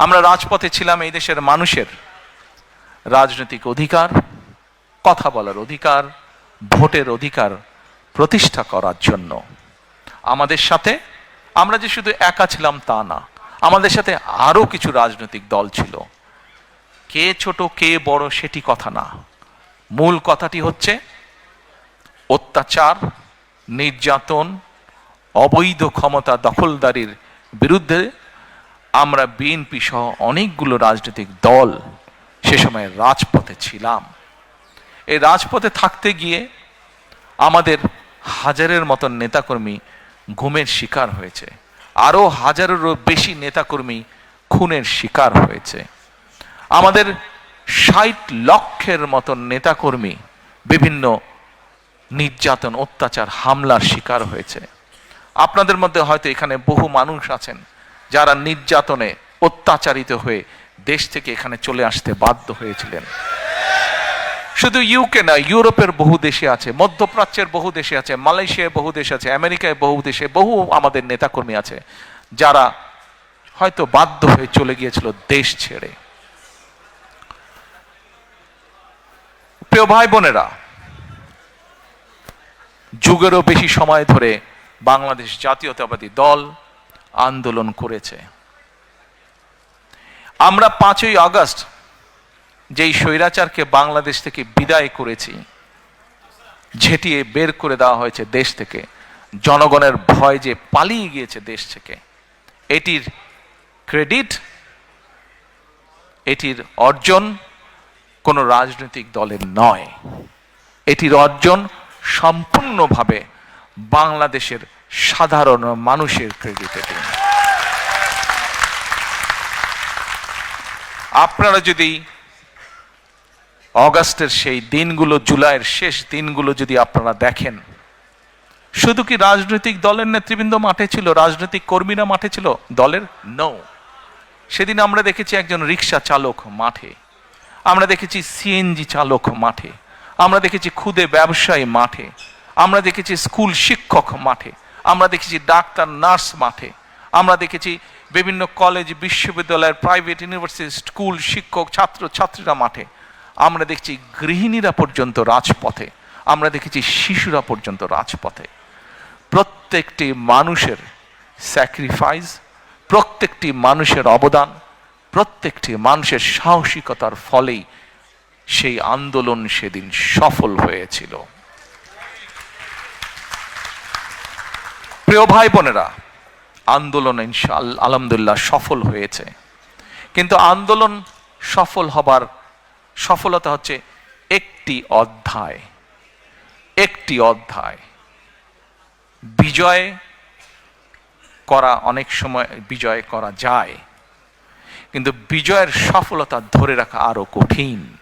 আমরা রাজপথে ছিলাম এই দেশের মানুষের রাজনৈতিক অধিকার, কথা বলার অধিকার, ভোটের অধিকার প্রতিষ্ঠা করার জন্য। আমাদের সাথে আমরা যে শুধু একা ছিলাম তা না, আমাদের সাথে আরও কিছু রাজনৈতিক দল ছিল। কে ছোট, কে বড় সেটি কথা না। মূল কথাটি হচ্ছে অত্যাচার, নির্যাতন, অবৈধ ক্ষমতা দখলদারির বিরুদ্ধে আমরা বিএনপি সহ অনেকগুলো রাজনৈতিক দল সে সময় রাজপথে ছিলাম। এই রাজপথে থাকতে গিয়ে আমাদের হাজারের মতন নেতাকর্মী ঘুমের শিকার হয়েছে। আরও হাজারেরও বেশি নেতাকর্মী খুনের শিকার হয়েছে। আমাদের ষাট লক্ষের মতন নেতাকর্মী বিভিন্ন নির্যাতন, অত্যাচার, হামলার শিকার হয়েছে। আপনাদের মধ্যে হয়তো এখানে বহু মানুষ আছেন। যারা নির্যাতনে অত্যাচারিত হয়ে দেশ থেকে এখানে চলে আসতে বাধ্য হয়েছিলেন। শুধু ইউকে না ইউরোপের বহু দেশে আছে, মধ্যপ্রাচ্যের বহু দেশে আছে, মালয়েশিয়ায় বহু দেশ আছে, আমেরিকায় বহু দেশে, বহু আমাদের নেতাকর্মী আছে, যারা হয়তো বাধ্য হয়ে চলে গিয়েছিল দেশ ছেড়ে। প্রিয় ভাই বোনেরা, যুগেরও বেশি সময় ধরে বাংলাদেশ জাতীয়তাবাদী দল আন্দোলন করেছে। আমরা পাঁচই আগস্ট যেই স্বৈরাচারকে বাংলাদেশ থেকে বিদায় করেছি, ঝেঁটিয়ে বের করে দেওয়া হয়েছে দেশ থেকে, জনগণের ভয় যে পালিয়ে গিয়েছে দেশ থেকে, এটির ক্রেডিট, এটির অর্জন কোনো রাজনৈতিক দলের নয়। এটির অর্জন সম্পূর্ণভাবে বাংলাদেশের সাধারণ মানুষের ক্রেডিট এটি আপনারা যদি অগাস্টের সেই দিনগুলো, জুলাইয়ের শেষ দিনগুলো যদি আপনারা দেখেন, শুধু কি রাজনৈতিক দলের নেতৃবৃন্দ মাঠে ছিল, রাজনৈতিক কর্মীরা মাঠে ছিল? দলের? নো সেদিন আমরা দেখেছি একজন রিক্সা চালক মাঠে, আমরা দেখেছি সিএনজি চালক মাঠে, আমরা দেখেছি খুদে ব্যবসায়ী মাঠে, আমরা দেখেছি স্কুল শিক্ষক মাঠে আমরা দেখেছি ডাক্তার, নার্স মাঠে। আমরা দেখেছি বিভিন্ন কলেজ বিশ্ববিদ্যালয়ের প্রাইভেট ইউনিভার্সিটি স্কুল শিক্ষক, ছাত্র, ছাত্রীরা মাঠে। আমরা দেখছি গৃহিণীরা পর্যন্ত রাজপথে। আমরা দেখেছি শিশুরা পর্যন্ত রাজপথে। প্রত্যেকটি মানুষের স্যাক্রিফাইস প্রত্যেকটি মানুষের অবদান, প্রত্যেকটি মানুষের সাহসিকতার ফলেই সেই আন্দোলন সেদিন সফল হয়েছিল। প্রিয় ভাই বোনেরা, আন্দোলন ইনশাল সফল হয়েছে। কিন্তু আন্দোলন সফল হবার সফলতা হচ্ছে একটি অধ্যায়। একটি অধ্যায়। বিজয় করা অনেক সময় বিজয় করা যায়। কিন্তু বিজয়ের সফলতা ধরে রাখা আরও কঠিন।